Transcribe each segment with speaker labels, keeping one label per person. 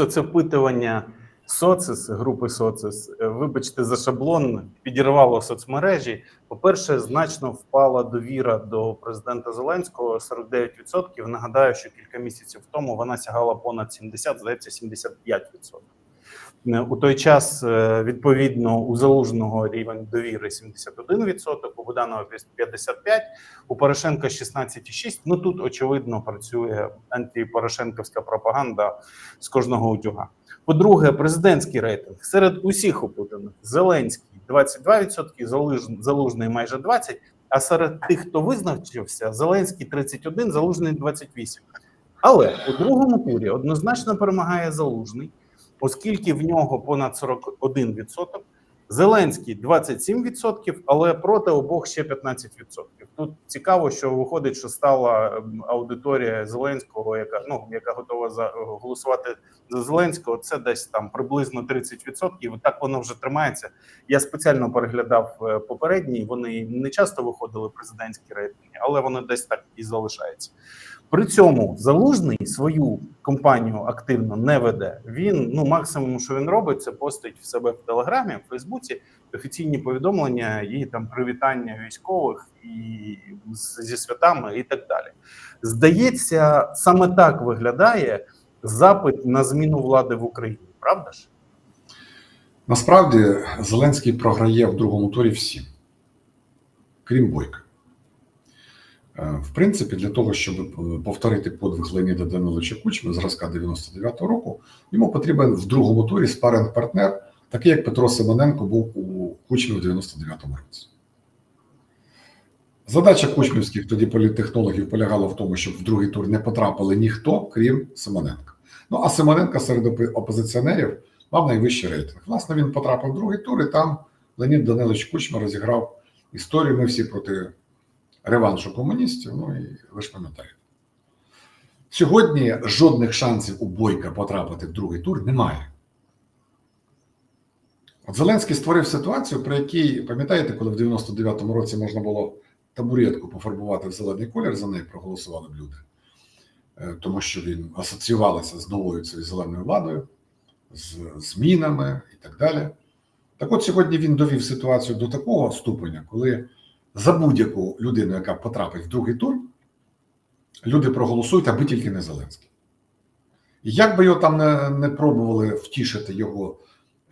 Speaker 1: соцопитування Социс, групи Социс, е, вибачте за шаблон, підірвало соцмережі. По-перше, значно впала довіра до президента Зеленського 49%. Нагадаю, що кілька місяців тому вона сягала понад 70, здається, 75%. Е, У той час е, відповідно у залужного рівень довіри 71%, у Буданова 55%, у Порошенка 16,6%. Ну тут очевидно працює антипорошенківська пропаганда з кожного утюга. По-друге, президентський рейтинг серед усіх опитаних Зеленський 22%, Залуж- Залужний майже 20%, а серед тих, хто визначився, Зеленський 31%, Залужний 28%. Але у другому турі однозначно перемагає Залужний, оскільки в нього понад 41%, Зеленський 27%, але проти обох ще 15%. Тут цікаво, що виходить, що стала аудиторія Зеленського, яка ну яка готова за голосувати за Зеленського. Це десь там приблизно 30%. І так воно вже тримається. Я спеціально переглядав е, попередні. Вони не часто виходили президентські рейтинги, але вони десь так і залишаються. При цьому залужний свою компанію активно не веде. Він ну максимум, що він робить, це постить в себе в телеграмі, в Фейсбуці офіційні повідомлення і там привітання військових і зі святами, і так далі. Здається, саме так виглядає запит на зміну влади в Україні. Правда ж?
Speaker 2: Насправді Зеленський програє в другому турі всім, крім Бойка. Е, В принципі, для того, щоб повторити подвиг Леоніда Даниловича Кучми зразка 99-го року, йому потрібен в другому турі спаринг партнер, такий як Петро Симоненко був у Кучмі в 99-му році. Задача кучмівських тоді політтехнологів полягала в тому, щоб в другий тур не потрапили ніхто, крім Симоненка. Ну а Симоненко серед опозиціонерів мав найвищий рейтинг. Власне, він потрапив в другий тур, і там Леонід Данилович Кучма розіграв історію. Ми всі проти реваншу комуністів. Ну і ви ж пам'ятаєте. Сьогодні жодних шансів у Бойка потрапити в другий тур немає. От Зеленський створив ситуацію, при якій, пам'ятаєте, коли в 99-му році можна було табуретку пофарбувати в зелений колір, за неї проголосували б люди, Е, тому що він асоціювалися з новою цією зеленою владою, з змінами і так далі. Так от сьогодні він довів ситуацію до такого ступеня, коли за будь-яку людину, яка потрапить в другий тур, люди проголосують, аби тільки не Зеленський. І як би його там не, не пробували втішити його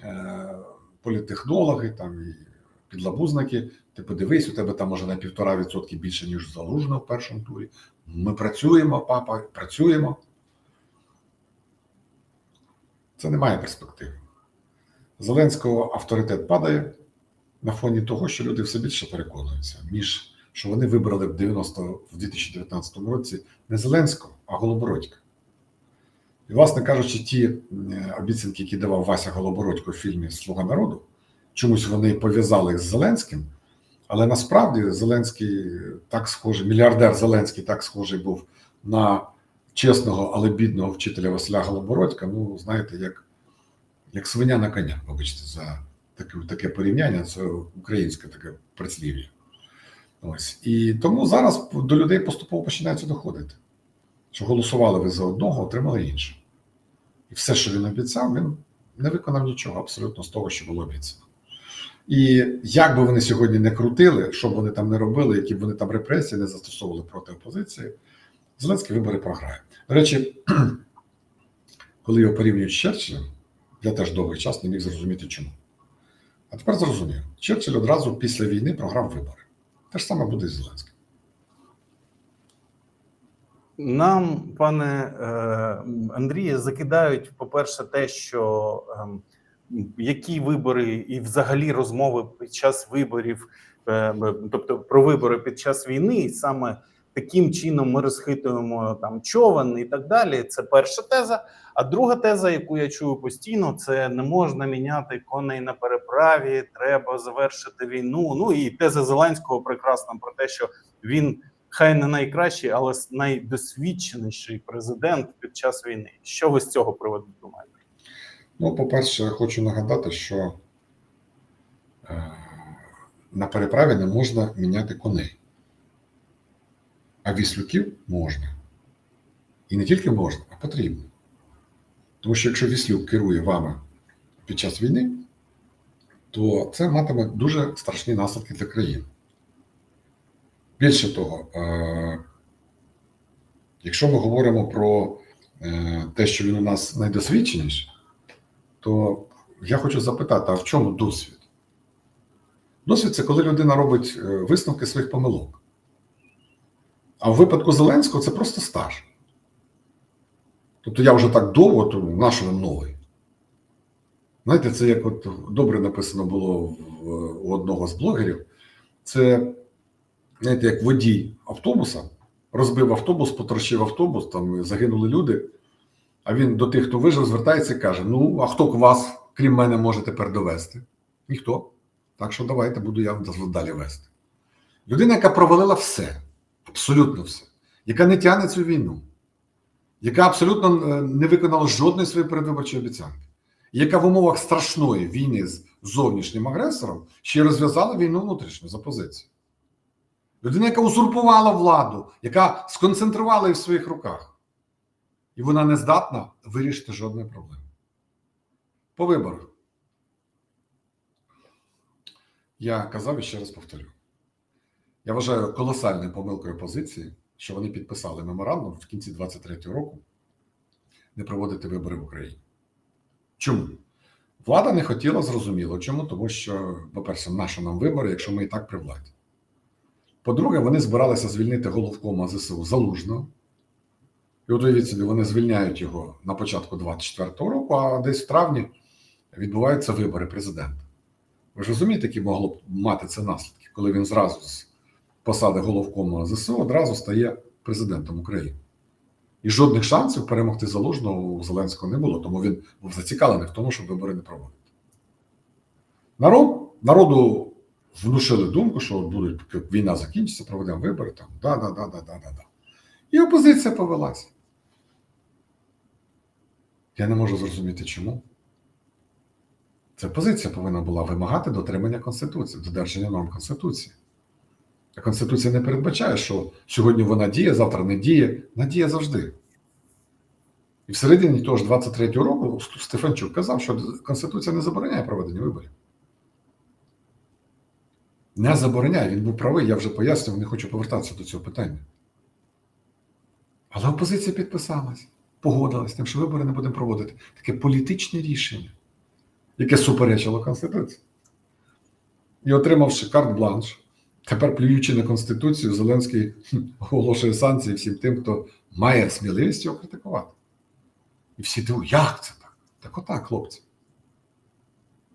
Speaker 2: е, політтехнологи там, і підлабузники, ти подивись, у тебе там може на півтора відсотки більше, ніж залужно в першому турі. Ми працюємо, папа, працюємо. Це не має перспективи. Зеленського авторитет падає на фоні того, що люди все більше переконуються, між що вони вибрали в 90 в 2019 році не Зеленського, а Голобородька. І, власне кажучи, ті е, обіцянки, які давав Вася Голобородько в фільмі Слуга народу, чомусь вони пов'язали їх з Зеленським. Але насправді Зеленський так схожий, мільярдер Зеленський так схожий був на чесного, але бідного вчителя Василя Голобородька. Ну, знаєте, як, як свиня на коня, вибачте, за таке, таке порівняння, це українське таке прислів'я. Ось. І тому зараз до людей поступово починається доходити, що голосували ви за одного, отримали іншого. І все, що він обіцяв, він не виконав нічого абсолютно з того, що було обіцяно. І як би вони сьогодні не крутили, що б вони там не робили, які б вони там репресії не застосовували проти опозиції, Зеленський вибори програє. До речі, коли його порівнюють з Черчиллем, я теж довгий час не міг зрозуміти, чому. А тепер зрозумів, Черчилль одразу після війни програв вибори. Те ж саме буде і Зеленським.
Speaker 1: Нам, пане е, Андріє, закидають, по-перше, те, що ем, які вибори і взагалі розмови під час виборів, е, тобто про вибори під час війни, і саме таким чином ми розхитуємо там човен і так далі. Це перша теза. А друга теза, яку я чую постійно, це не можна міняти коней на переправі, треба завершити війну. Ну і теза Зеленського прекрасна про те, що він хай не найкращий, але найдосвідченіший президент під час війни. Що ви з цього приводу думаєте?
Speaker 2: Ну, по-перше, хочу нагадати, що е, на переправі не можна міняти коней, а віслюків можна. І не тільки можна, а потрібно. Тому що якщо Віслюк керує вами під час війни, то це матиме дуже страшні наслідки для країни. Більше того, е, якщо ми говоримо про е, те, що він у нас найдосвідченіший, то я хочу запитати: а в чому досвід? Досвід це коли людина робить е, висновки своїх помилок. А в випадку Зеленського це просто стаж. Тобто я вже так довго, то наш він новий. Знаєте, це як от добре написано було у одного з блогерів. Це, знаєте, як водій автобуса розбив автобус, потрощив автобус, там загинули люди. А він до тих, хто вижив, звертається і каже: Ну, а хто к вас, крім мене, може тепер довести? Ніхто. Так що давайте буду я вас далі вести. Людина, яка провалила все, абсолютно все, яка не тягне цю війну, яка абсолютно е, не виконала жодної своєї передвиборчої обіцянки, яка в умовах страшної війни з зовнішнім агресором ще й розв'язала війну внутрішню за позицію. Людина, яка узурпувала владу, яка сконцентрувала її в своїх руках. І вона не здатна вирішити жодної проблеми. По виборах. Я казав і ще раз повторю. Я вважаю колосальною помилкою опозиції, що вони підписали меморандум в кінці 23-го року не проводити вибори в Україні. Чому? Влада не хотіла зрозуміло. Чому? Тому що, по-перше, нащо нам вибори, якщо ми і так при владі. По-друге, вони збиралися звільнити головкома ЗСУ Залужного. І от уявіть собі, вони звільняють його на початку 24-го року, а десь в травні відбуваються вибори президента. Ви ж розумієте, які могло б мати це наслідки, коли він зразу з посади головкома ЗСУ одразу стає президентом України. І жодних шансів перемогти залужного у Зеленського не було, тому він був зацікавлений в тому, щоб вибори не проводити. Народ, народу внушили думку, що будуть, війна закінчиться, проведемо вибори там. Да, да, да, да, да, да, да. І опозиція повелася. Я не можу зрозуміти, чому. Це позиція повинна була вимагати дотримання Конституції, додержання норм Конституції. Конституція не передбачає, що сьогодні вона діє, завтра не діє. Вона діє завжди. І всередині того ж 23-го року Стефанчук казав, що Конституція не забороняє проведення виборів. Не забороняє, він був правий, я вже пояснював, не хочу повертатися до цього питання. Але опозиція підписалась, погодилась з тим, що вибори не будемо проводити. Таке політичне рішення яке суперечило Конституції. І отримавши карт-бланш, тепер плюючи на Конституцію, Зеленський оголошує санкції всім тим, хто має сміливість його критикувати. І всі дивують, як це так? Так отак, хлопці.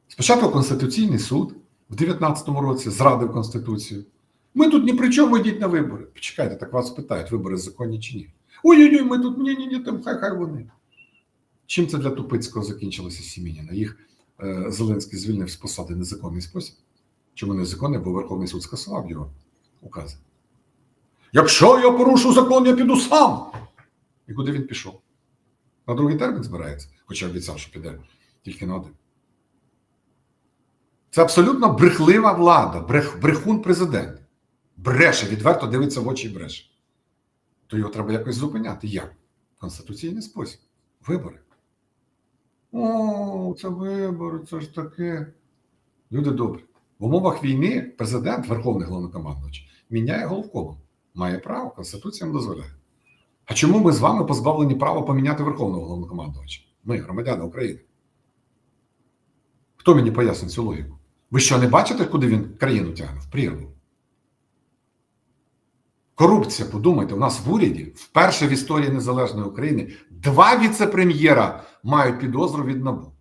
Speaker 2: Спочатку Конституційний суд в 19-му році зрадив Конституцію. Ми тут ні при чому йдіть на вибори. Почекайте, так вас питають, вибори законні чи ні. Ой-ой-ой, ми тут ні-ні-ні, там хай хай вони. Чим це для Тупицького закінчилося Сімініна? Їх е, Зеленський звільнив з посади незаконний спосіб. Чому незаконний? Бо Верховний суд скасував його укази. Якщо я порушу закон, я піду сам. І куди він пішов? На другий термін збирається, хоча обіцяв, що піде тільки на один. Це абсолютно брехлива влада, брех, брехун президент. Бреше, відверто дивиться в очі і бреше. То його треба якось зупиняти. Як? Конституційний спосіб. Вибори. О, це вибори, це ж таке. Люди добрі. В умовах війни президент, Верховний головнокомандувач, міняє головкому. Має право, Конституція йому дозволяє. А чому ми з вами позбавлені права поміняти Верховного головнокомандувача? Ми, громадяни України. Хто мені пояснить цю логіку? Ви що не бачите, куди він країну тягне? В прірву? Корупція, подумайте, у нас в уряді вперше в історії незалежної України два віце-прем'єра мають підозру від НАБУ.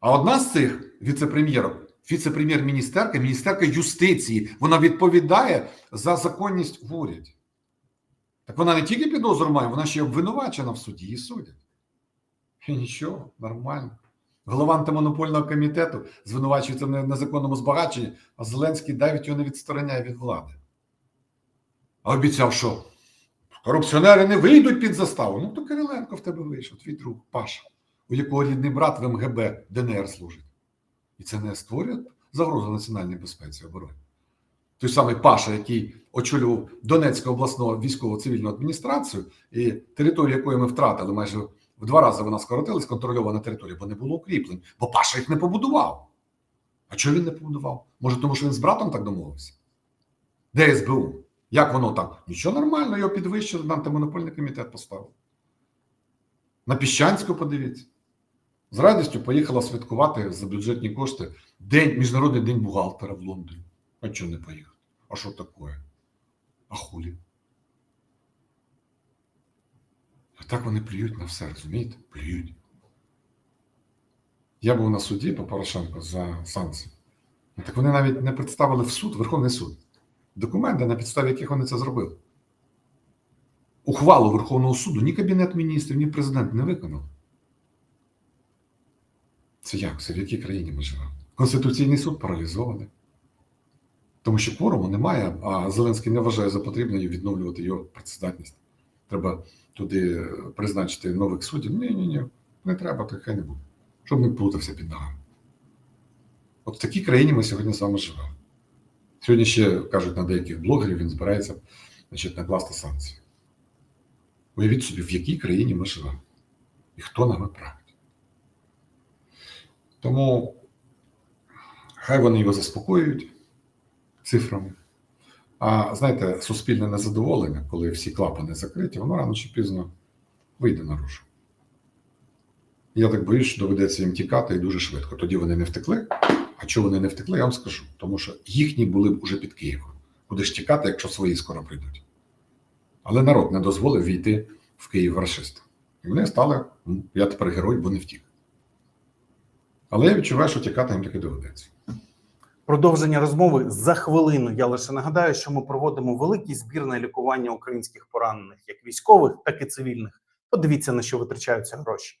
Speaker 2: А одна з цих віце-прем'єрів, віце-прем'єр-міністерка, міністерка юстиції, вона відповідає за законність в уряді. Так вона не тільки підозру має, вона ще й обвинувачена в суді і судять. І нічого, нормально. Голова антимонопольного комітету звинувачується в незаконному збагаченні, а Зеленський навіть його не відстороняє від влади. А обіцяв, що корупціонери не вийдуть під заставу. Ну, то Кириленко в тебе вийшов, твій друг Паша, у якого рідний брат в МГБ ДНР служить. І це не створює загрозу національній безпеці обороні. той самий Паша, який очолював Донецьку обласну військово-цивільну адміністрацію, і територію, якої ми втратили, майже в два рази вона скоротилась, контрольована територія, бо не було укріплень, бо Паша їх не побудував. А чого він не побудував? Може, тому що він з братом так домовився? Де СБУ? Як воно там? Нічого нормально, його підвищили, на антимонопольний комітет поставив. На Піщанську подивіться. З радістю поїхала святкувати за бюджетні кошти день, Міжнародний день бухгалтера в Лондоні. А чого не поїхати? А що таке? А хулі? А так вони плюють на все, розумієте? Плюють. Я був на суді по Порошенко за санкції. Ну, Так вони навіть не представили в суд, Верховний суд, документи, на підставі яких вони це зробили. Ухвалу Верховного суду ні Кабінет міністрів, ні президент не виконав. Це як? Це в якій країні ми живемо? Конституційний суд паралізований. Тому що кворуму немає, а Зеленський не вважає за потрібне відновлювати його працездатність. Треба туди призначити нових суддів. Ні, ні, ні, не треба, то хай не буде. Щоб не плутався під ногами. От в такій країні ми сьогодні з вами живемо. Сьогодні ще кажуть на деяких блогерів, він збирається значить, накласти санкції. Уявіть собі, в якій країні ми живемо і хто нами править. Тому хай вони його заспокоюють цифрами. А знаєте, суспільне незадоволення, коли всі клапани закриті, воно рано чи пізно вийде наружу. Я так боюсь, що доведеться їм тікати і дуже швидко. Тоді вони не втекли. А чого вони не втекли, я вам скажу. Тому що їхні були б уже під Києвом. Куди ж тікати, якщо свої скоро прийдуть. Але народ не дозволив війти в Київ рашистам. І вони стали, я тепер герой, бо не втік. Але я відчуваю, що тікати їм таки доведеться.
Speaker 1: Продовження розмови за хвилину. Я лише нагадаю, що ми проводимо великий збір на лікування українських поранених, як військових, так і цивільних. Подивіться на що витрачаються гроші.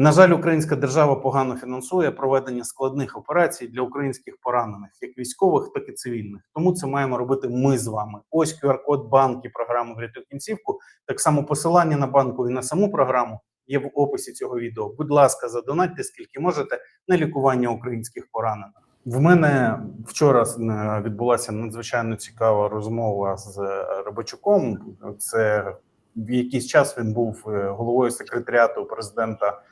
Speaker 1: На жаль, українська держава погано фінансує проведення складних операцій для українських поранених, як військових, так і цивільних. Тому це маємо робити ми з вами. Ось QR-код банки програми «Врятуй кінцівку. Так само посилання на банку і на саму програму є в описі цього відео. Будь ласка, задонатьте скільки можете на лікування українських поранених. В мене вчора е, відбулася надзвичайно цікава розмова з е, Рибачуком. Це в якийсь час він був е, головою секретаріату президента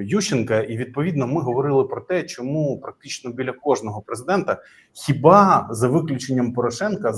Speaker 1: Ющенка, і відповідно ми говорили про те, чому практично біля кожного президента, хіба за виключенням Порошенка,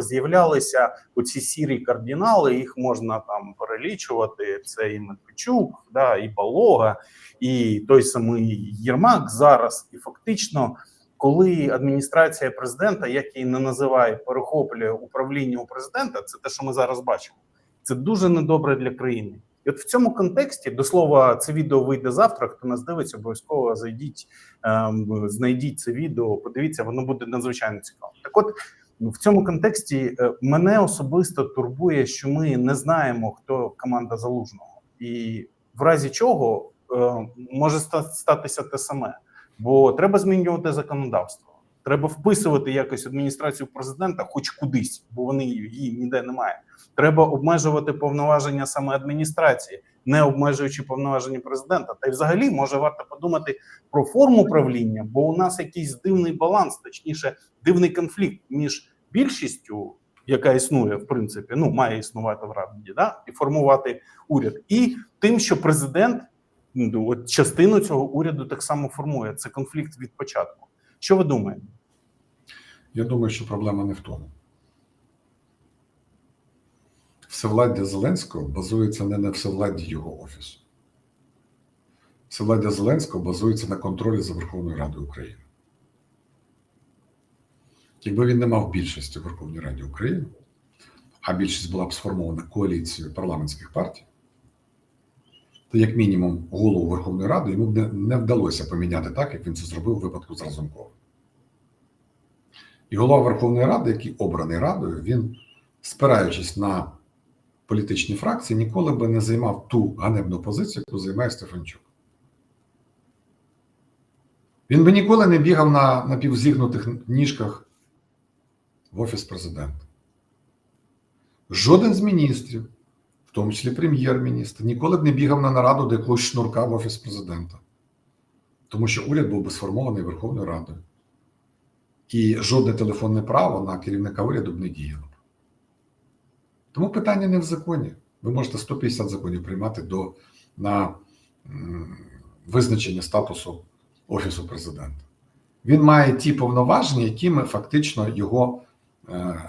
Speaker 1: з'являлися оці сірі кардинали. Їх можна там перелічувати. Це і Медведчук, да, і Балога, і той самий Єрмак зараз, і фактично. Коли адміністрація президента, як її не називає, перехоплює управління у президента, це те, що ми зараз бачимо. Це дуже недобре для країни. І от в цьому контексті, до слова, це відео вийде завтра. Хто нас дивиться, обов'язково зайдіть, ем, знайдіть це відео, подивіться, воно буде надзвичайно цікаво. Так, от в цьому контексті е, мене особисто турбує, що ми не знаємо, хто команда залужного, і в разі чого е, може ста- статися те саме, бо треба змінювати законодавство. Треба вписувати якось адміністрацію президента, хоч кудись, бо вони її ніде немає. Треба обмежувати повноваження саме адміністрації, не обмежуючи повноваження президента. Та й взагалі може варто подумати про форму правління, бо у нас якийсь дивний баланс, точніше, дивний конфлікт між більшістю, яка існує, в принципі, ну має існувати в раді, да, і формувати уряд, і тим, що президент ну, от частину цього уряду так само формує. Це конфлікт від початку. Що ви думаєте?
Speaker 2: Я думаю, що проблема не в тому. Всевладдя Зеленського базується не на всевладді його офісу. Всевладдя Зеленського базується на контролі за Верховною Радою України. Якби він не мав більшості в Верховній Раді України, а більшість була б сформована коаліцією парламентських партій, то як мінімум голову Верховної Ради йому не, не вдалося поміняти так, як він це зробив у випадку з Разумковим. І голова Верховної Ради, який обраний Радою, він, спираючись на політичні фракції, ніколи би не займав ту ганебну позицію, яку займає Стефанчук. Він би ніколи не бігав на напівзігнутих ніжках в офіс президента. Жоден з міністрів, тому числі прем'єр-міністр, ніколи б не бігав на нараду до якогось шнурка в офіс президента, тому що уряд був би сформований Верховною Радою. І жодне телефонне право на керівника уряду б не діяло. Тому питання не в законі. Ви можете 150 законів приймати до, на визначення статусу Офісу президента. Він має ті повноваження, якими фактично його е,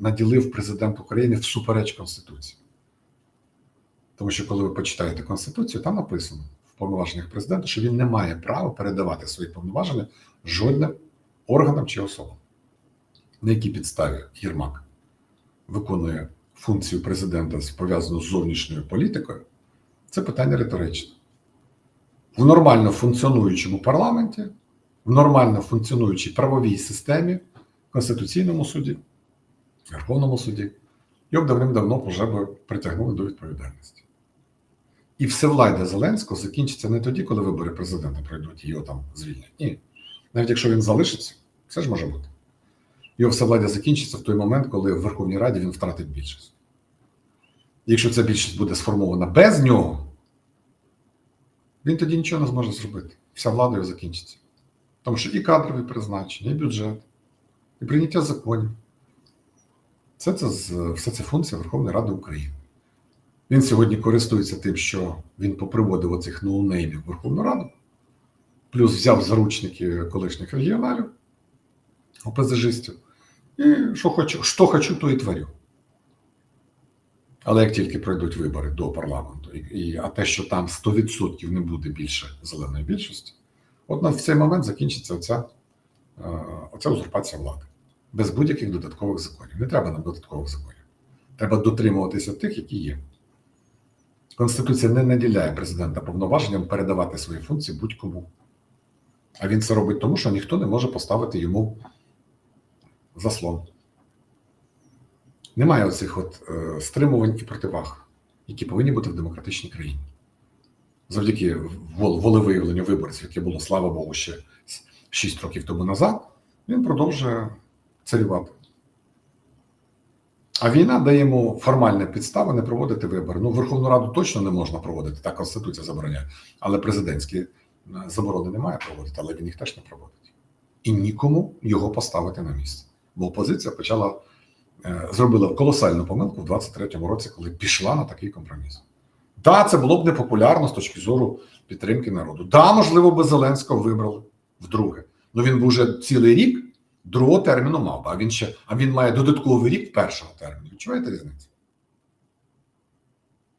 Speaker 2: наділив президент України всупереч Конституції. Тому що, коли ви почитаєте Конституцію, там написано в повноваженнях президента, що він не має права передавати свої повноваження жодним органам чи особам. На якій підставі Єрмак виконує функцію президента, пов'язану з зовнішньою політикою, це питання риторичне. В нормально функціонуючому парламенті, в нормально функціонуючій правовій системі, Конституційному суді, Верховному суді, його давним-давно вже би притягнули до відповідальності. І всевладдя Зеленського закінчиться не тоді, коли вибори президента пройдуть і його там звільнять. Ні. Навіть якщо він залишиться, все ж може бути. Його всевладдя закінчиться в той момент, коли в Верховній Раді він втратить більшість. Якщо ця більшість буде сформована без нього, він тоді нічого не зможе зробити. Вся влада його закінчиться. Тому що і кадрові призначення, і бюджет, і прийняття законів. Все це, все це функція Верховної Ради України. Він сьогодні користується тим, що він поприводив оцих ноунеймів в Верховну Раду, плюс взяв заручники колишніх регіоналів, ОПЗЖистів, і що хочу, що хочу, то і творю. Але як тільки пройдуть вибори до парламенту, і, а те, що там 100% не буде більше зеленої більшості, от на в цей момент закінчиться оця, е, оця узурпація влади. Без будь-яких додаткових законів. Не треба нам додаткових законів. Треба дотримуватися тих, які є. Конституція не наділяє президента повноваженням передавати свої функції будь-кому. А він це робить тому, що ніхто не може поставити йому заслон. Немає оцих от е, стримувань і противаг, які повинні бути в демократичній країні. Завдяки вол- волевиявленню виборців, яке було, слава Богу, ще 6 років тому назад, він продовжує царювати. А війна дає йому формальні підстави не проводити вибори. Ну, Верховну Раду точно не можна проводити, так Конституція забороняє. Але президентські е, заборони немає проводити, але він їх теж не проводить. І нікому його поставити на місце. Бо опозиція почала е, зробила колосальну помилку в 23-му році, коли пішла на такий компроміс. Да, це було б непопулярно з точки зору підтримки народу. Да, можливо, би Зеленського вибрали вдруге. Ну він був вже цілий рік другого терміну мав, а він ще а він має додатковий рік першого терміну. Відчуваєте різницю?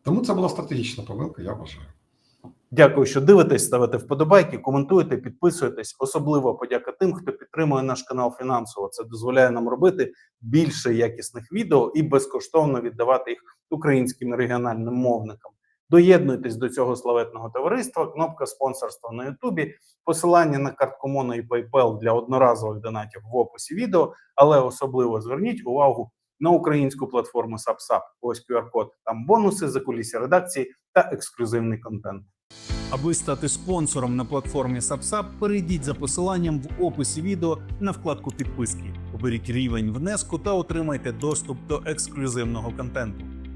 Speaker 2: Тому це була стратегічна помилка, я вважаю.
Speaker 1: Дякую, що дивитесь, ставите вподобайки, коментуєте, підписуєтесь. Особливо подяка тим, хто підтримує наш канал фінансово. Це дозволяє нам робити більше якісних відео і безкоштовно віддавати їх українським регіональним мовникам. Доєднуйтесь до цього славетного товариства. Кнопка спонсорства на Ютубі, посилання на картку Моно і PayPal для одноразових донатів в описі відео, але особливо зверніть увагу на українську платформу SubSub. Ось QR-код. Там бонуси, закулісся редакції та ексклюзивний контент.
Speaker 3: Аби стати спонсором на платформі SubSub, перейдіть за посиланням в описі відео на вкладку підписки. Оберіть рівень внеску та отримайте доступ до ексклюзивного контенту.